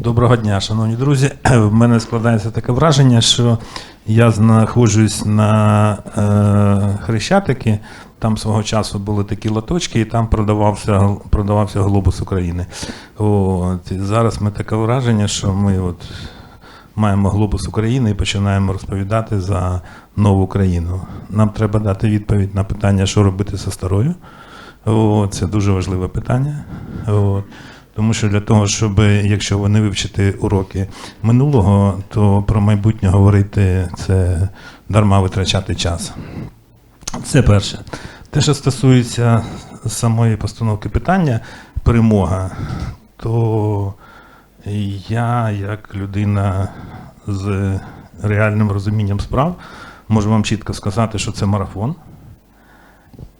Доброго дня, шановні друзі. В мене складається таке враження, що я знаходжусь на е, Хрещатики. Там свого часу були такі лоточки, і там продавався, продавався глобус України. От, і зараз ми таке враження, що ми от маємо глобус України і починаємо розповідати за нову країну. Нам треба дати відповідь на питання, що робити зі старою. О, це дуже важливе питання. От. Тому що для того, щоб якщо ви не вивчите уроки минулого, то про майбутнє говорити це дарма витрачати час. Це перше. Те, що стосується самої постановки питання, перемога, то я, як людина з реальним розумінням справ, можу вам чітко сказати, що це марафон.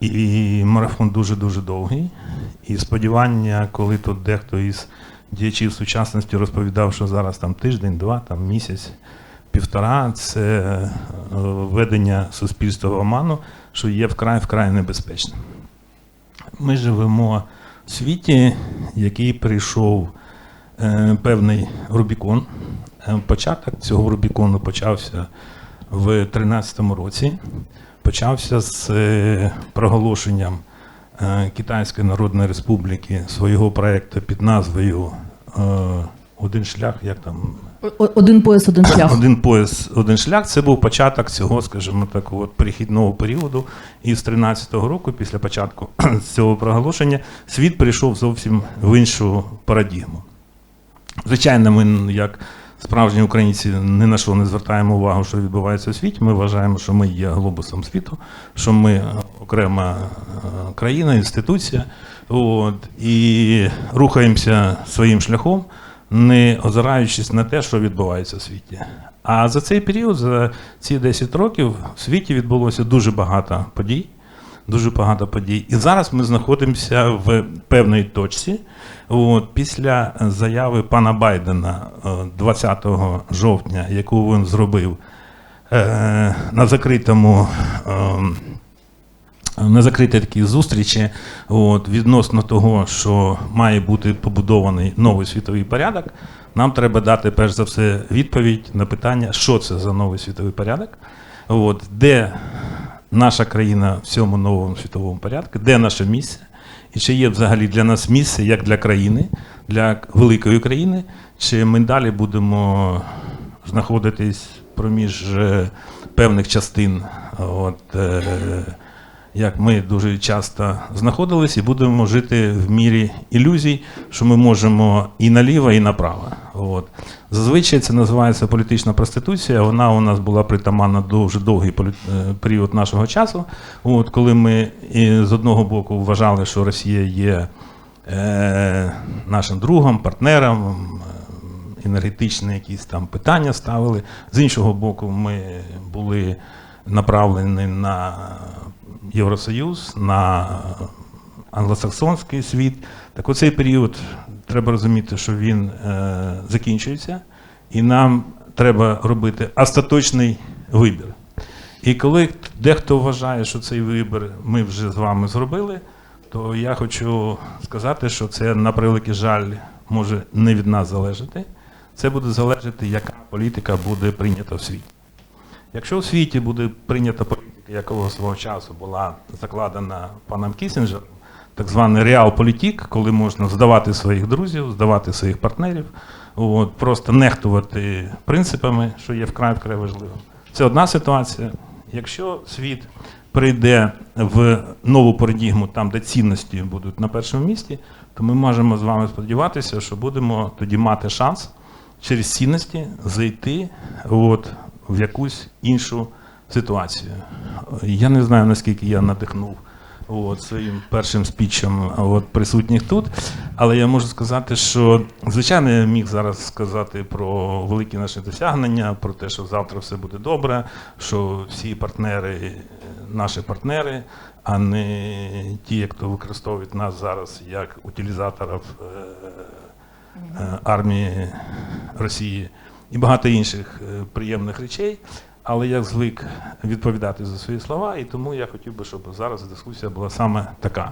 І марафон дуже-дуже довгий. І сподівання, коли тут дехто із діячів сучасності розповідав, що зараз там тиждень, два, там місяць, півтора, це е, введення суспільства в оману, що є вкрай-вкрай небезпечним. Ми живемо в світі, який прийшов е, певний Рубікон. Е, Початок цього Рубікону почався в 2013 році. Почався з е, проголошенням Китайської Народної Республіки свого проєкту під назвою е, Один шлях, як там Один пояс, один шлях. один пояс, один шлях. Це був початок цього, скажімо так, от перехідного періоду. І з 13-го року, після початку цього проголошення, світ прийшов зовсім в іншу парадігму. Звичайно, ми, як справжні українці, ні на що не звертаємо увагу, що відбувається у світі. Ми вважаємо, що ми є глобусом світу, що ми е, окрема е, країна, інституція. От, і рухаємося своїм шляхом, не озираючись на те, що відбувається у світі. А за цей період, за ці 10 років, в світі відбулося дуже багато подій дуже багато подій. І зараз ми знаходимося в певній точці. От, після заяви пана Байдена е, 20 жовтня, яку він зробив е, на закритому. ем, на закритій такій зустрічі от, відносно того, що має бути побудований новий світовий порядок, нам треба дати перш за все відповідь на питання, що це за новий світовий порядок, от, де наша країна в цьому новому світовому порядку, де наше місце, і чи є взагалі для нас місце як для країни, для великої країни, чи ми далі будемо знаходитись проміж е, певних частин. От, е, як ми дуже часто знаходились, і будемо жити в мірі ілюзій, що ми можемо і наліво, і направо. От. Зазвичай це називається політична проституція. Вона у нас була притаманна дуже довгий е, період нашого часу. От, коли ми з одного боку вважали, що Росія є е, нашим другом, партнером, е, енергетичні якісь там питання ставили. З іншого боку, ми були направлені на Євросоюз, на англосаксонський світ. Так оцей період треба розуміти, що він е, закінчується, і нам треба робити остаточний вибір. І коли дехто вважає, що цей вибір ми вже з вами зробили, то я хочу сказати, що це, на превеликий жаль, може не від нас залежати. Це буде залежати, яка політика буде прийнята в світі. Якщо у світі буде прийнята політика, якого свого часу була закладена паном Кісінджером, так званий реал-політік, коли можна здавати своїх друзів, здавати своїх партнерів, от, просто нехтувати принципами, що є вкрай вкрай важливим. Це одна ситуація. Якщо світ прийде в нову парадігму, там, де цінності будуть на першому місці, то ми можемо з вами сподіватися, що будемо тоді мати шанс через цінності зайти от, в якусь іншу ситуацію. Я не знаю, наскільки я надихнув от, своїм першим спічем от, присутніх тут, але я можу сказати, що звичайно я міг зараз сказати про великі наші досягнення, про те, що завтра все буде добре, що всі партнери наші партнери, а не ті, хто використовують нас зараз як утилізаторів е, е, армії Росії і багато інших е, приємних речей. Але я звик відповідати за свої слова, і тому я хотів би, щоб зараз дискусія була саме така.